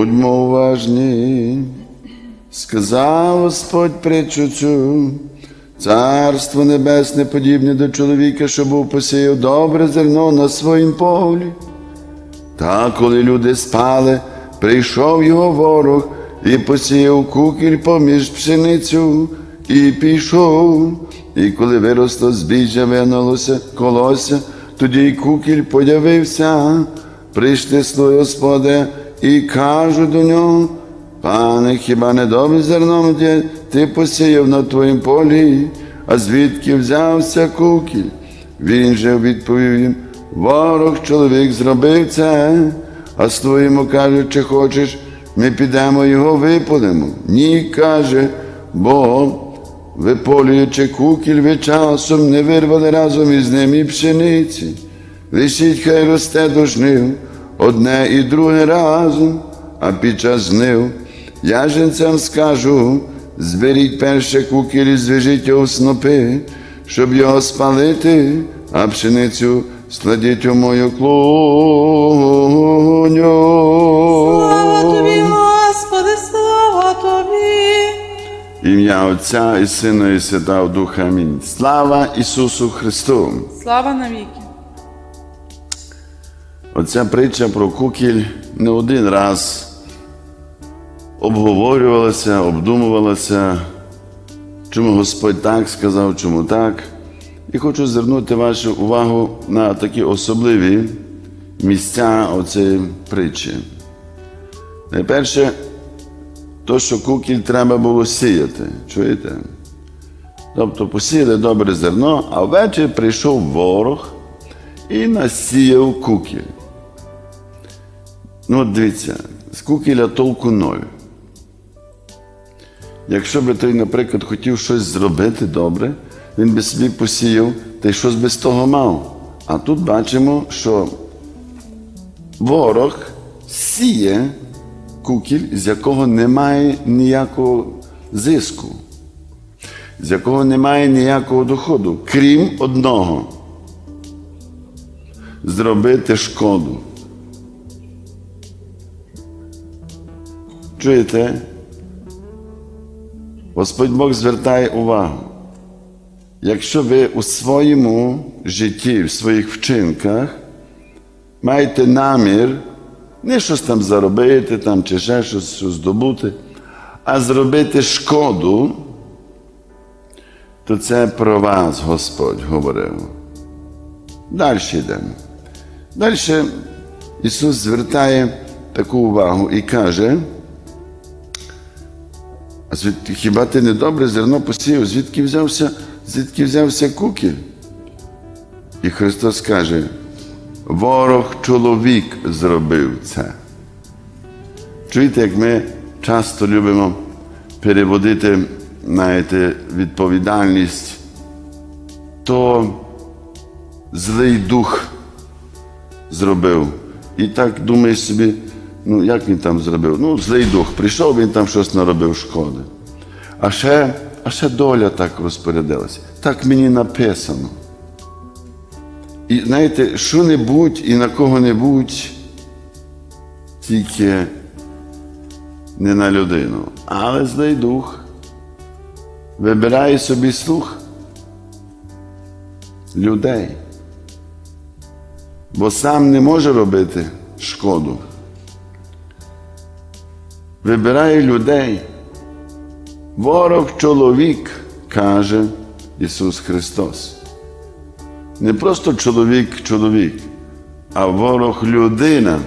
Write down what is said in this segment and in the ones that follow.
Будьмо уважні, сказав Господь притчу цю, царство небесне подібне до чоловіка, що був посіяв добре зерно на своїм полі. Та коли люди спали, прийшов його ворог і посіяв кукіль поміж пшеницю, і пішов. І коли виросло збіжжя, винулося колося, тоді й кукіль появився. Прийшли слуги Господи і кажуть до нього, пане, хіба не добре зерном ти, посіяв на твоїм полі, а звідки взявся кукіль? Він же відповів їм, ворог чоловік зробив це, а слуги йому кажуть, чи хочеш, ми підемо його виполимо. Ні, каже, бо виполюючи кукіль, ви часом не вирвали разом із ним і пшениці. Лишіть, хай росте до жнив, одне і друге разом, а під час жнив я жінцям скажу, зберіть перше кукіль і зв'яжіть його в снопи, щоб його спалити, а пшеницю складіть у мою Слава тобі, клуню. Господи, слава тобі. Ім'я Отця і Сина, і Святого Духа. Амінь. Слава Ісусу Христу! Слава навіки. Оця притча про кукіль не один раз обговорювалася, обдумувалася, чому Господь так сказав, чому так. І хочу звернути вашу увагу на такі особливі місця оцієї притчі. Найперше, то, що кукіль треба було сіяти. Чуєте? Тобто посіяли добре зерно, а ввечері прийшов ворог і насіяв кукіль. Ну, от дивіться, з кукіля толку ноль. Якщо би той, наприклад, хотів щось зробити добре, він би собі посіяв та й щось би з того мав. А тут бачимо, що ворог сіє кукіль, з якого немає ніякого зиску, з якого немає ніякого доходу, крім одного зробити шкоду. Чуєте? Господь Бог звертає увагу. Якщо ви у своєму житті, в своїх вчинках маєте намір не щось там заробити там, чи ще щось, щось здобути, а зробити шкоду, то це про вас Господь говорив. Далі йдемо. Далі Ісус звертає таку увагу і каже, а звідки, хіба ти не добре зерно посіяв, звідки взявся, звідки взявся кукіль? І Христос каже, ворог чоловік зробив це. Чуєте, як ми часто любимо переводити знаєте, відповідальність, то злий дух зробив. І так думаєш собі, ну як він там зробив? Ну, злий дух прийшов, він там щось наробив шкоди. А ще, а ще доля так розпорядилася. Так мені написано. І знаєте, що-небудь і на кого-небудь, тільки не на людину. Але злий дух вибирає собі слух людей. Бо сам не може робити шкоду. Вибирає людей. Ворог чоловік, каже Ісус Христос. Не просто чоловік чоловік, а ворог людина.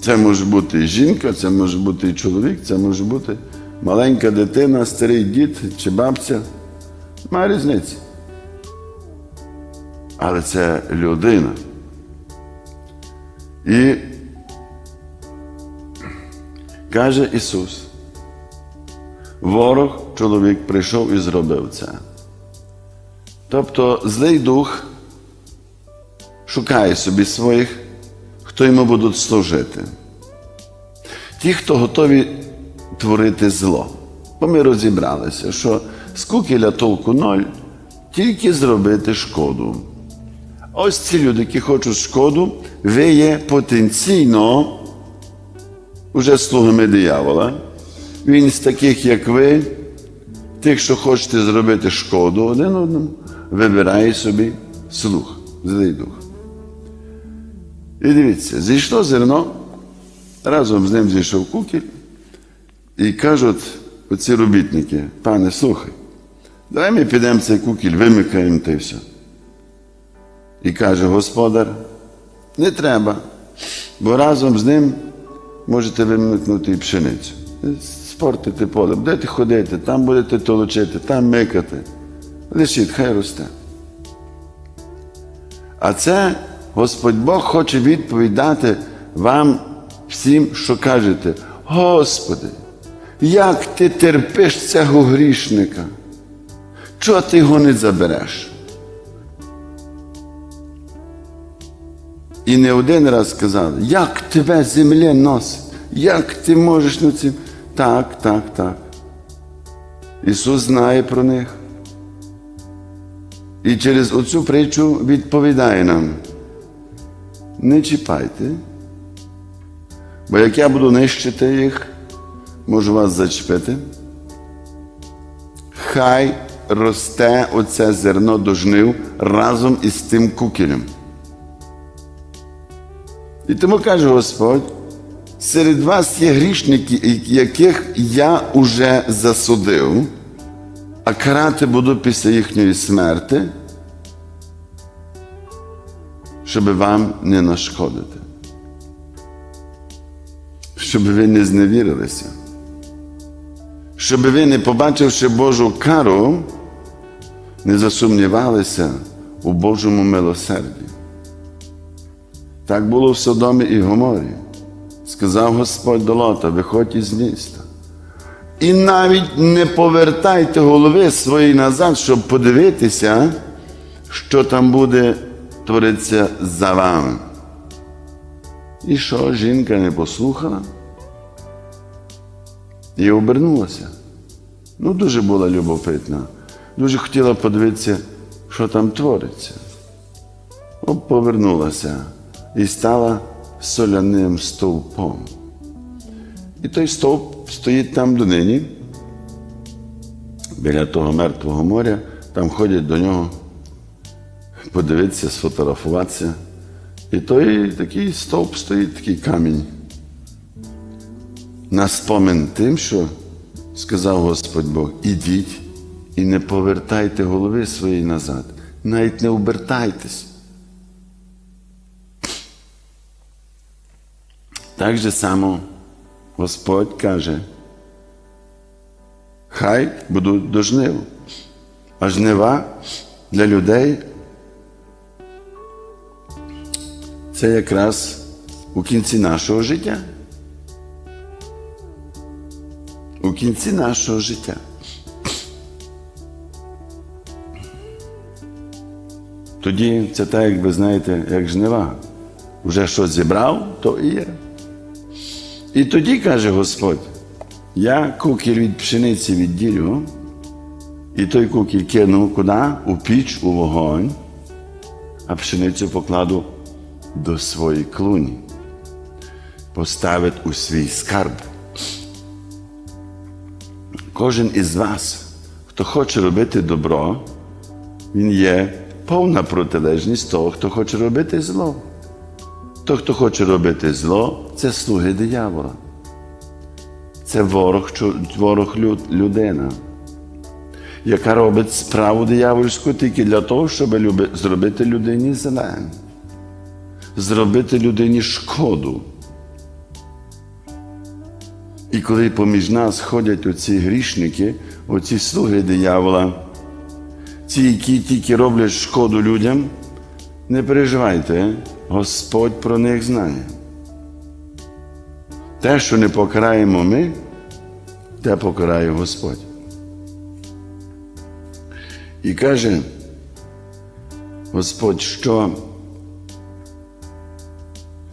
Це може бути і жінка, це може бути і чоловік, це може бути маленька дитина, старий дід чи бабця. Немає різниці. Але це людина. І каже Ісус, ворог чоловік прийшов і зробив це. Тобто злий дух шукає собі своїх, хто йому будуть служити. Ті, хто готові творити зло. Бо ми розібралися, що з кукіля толку ноль тільки зробити шкоду. Ось ці люди, які хочуть шкоду, ви є потенційно уже слугами диявола. Він з таких, як ви, тих, що хочете зробити шкоду один одному, вибирає собі слух, злий дух. І дивіться, зійшло зерно, разом з ним зійшов кукіль, і кажуть оці робітники, пане, слухай, давай ми підемо цей кукіль, вимикаємо та все. І каже господар, не треба, бо разом з ним можете вимикнути і пшеницю. Спортити поле, будете ходити, там будете толочити, там микати. Лишіть, хай росте. А це Господь Бог хоче відповідати вам всім, що кажете, Господи, як ти терпиш цього грішника? Чого ти його не забереш? І не один раз сказали, як тебе земля носить, як ти можеш на цим. Так, так, так. Ісус знає про них. І через оцю притчу відповідає нам. Не чіпайте, бо як я буду нищити їх, можу вас зачепити. Хай росте оце зерно до жнив разом із тим кукілем. І тому каже Господь, серед вас є грішники, яких я уже засудив, а карати буду після їхньої смерти, щоб вам не нашкодити, щоб ви не зневірилися, щоб ви, не побачивши Божу кару, не засумнівалися у Божому милосерді. Так було в Содомі і Гоморі. Сказав Господь до Лота, виходь із міста. І навіть не повертайте голови свої назад, щоб подивитися, що там буде творитися за вами. І що жінка не послухала і обернулася. Ну, дуже була любопитна, дуже хотіла подивитися, що там твориться. От повернулася і стала соляним стовпом. І той стовп стоїть там донині, біля того мертвого моря, там ходять до нього подивитися, сфотографуватися. І той такий стовп стоїть, такий камінь. На спомин тим, що сказав Господь Бог, ідіть і не повертайте голови свої назад, навіть не обертайтесь. Так же само Господь каже, хай будуть до жнив, а жнива для людей це якраз у кінці нашого життя. У кінці нашого життя. Тоді це так, як ви знаєте, як жнива. Вже щось зібрав, то і є. І тоді каже Господь, я кукіль від пшениці відділю, і той кукіль кину куди? У піч, у вогонь, а пшеницю покладу до своєї клуні, поставить у свій скарб. Кожен із вас, хто хоче робити добро, він є повна протилежність того, хто хоче робити зло. Той, хто хоче робити зло, це слуги диявола. Це ворог, ворог людина, яка робить справу диявольську тільки для того, щоб зробити людині зле, зробити людині шкоду. І коли поміж нас ходять оці грішники, оці слуги диявола, ті, які тільки роблять шкоду людям, не переживайте, Господь про них знає. Те, що не покараємо ми, те покарає Господь. І каже Господь, що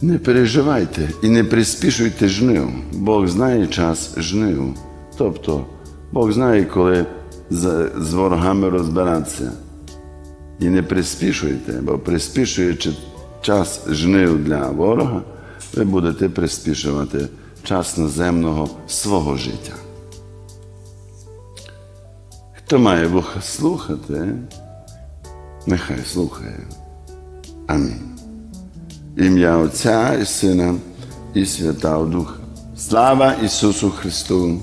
не переживайте і не приспішуйте жнив. Бог знає час жнив. Тобто Бог знає, коли з ворогами розбиратися. І не приспішуйте, бо приспішуючи, час жнив для ворога, ви будете приспішувати час наземного свого життя. Хто має вуха слухати, нехай слухає. Амінь. Ім'я Отця і Сина і Святого Духа. Слава Ісусу Христу!